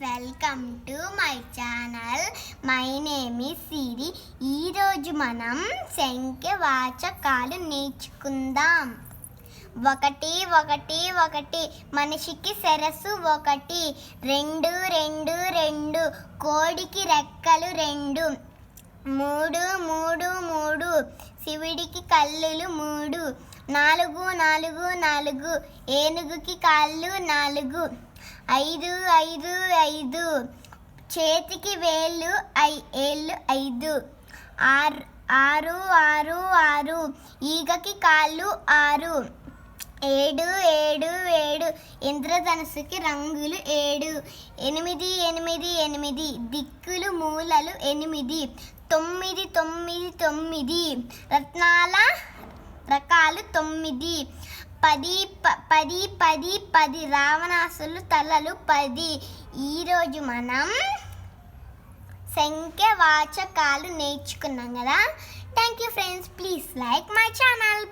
Welcome to my channel my name is Siri ఈరోజు మనం సంఖ్య వాచకాలు నేర్చుకుందాం. ఒకటి ఒకటి ఒకటి. మనిషికి సరస్సు ఒకటి. రెండు రెండు రెండు. కోడికి రెక్కలు రెండు. మూడు మూడు మూడు. శివుడికి కళ్ళులు మూడు. నాలుగు నాలుగు నాలుగు. ఏనుగుకి కాళ్ళు నాలుగు. ఐదు ఐదు ఐదు. చేతికి వేళ్ళు ఐ ఏళ్ళు ఐదు. ఆరు ఆరు ఆరు ఆరు. ఈగకి కాళ్ళు ఆరు. ఏడు ఏడు ఏడు. ఇంద్రధనస్సుకి రంగులు ఏడు. ఎనిమిది ఎనిమిది ఎనిమిది. దిక్కులు మూలలు ఎనిమిది. తొమ్మిది తొమ్మిది తొమ్మిది. రత్నాల రకాలు తొమ్మిది. పది ప- పది పది పది రావణాసులు తలలు పది. ఈరోజు మనం సంఖ్య వాచకాలు నేర్చుకున్నాం కదా. Thank you friends please like my channel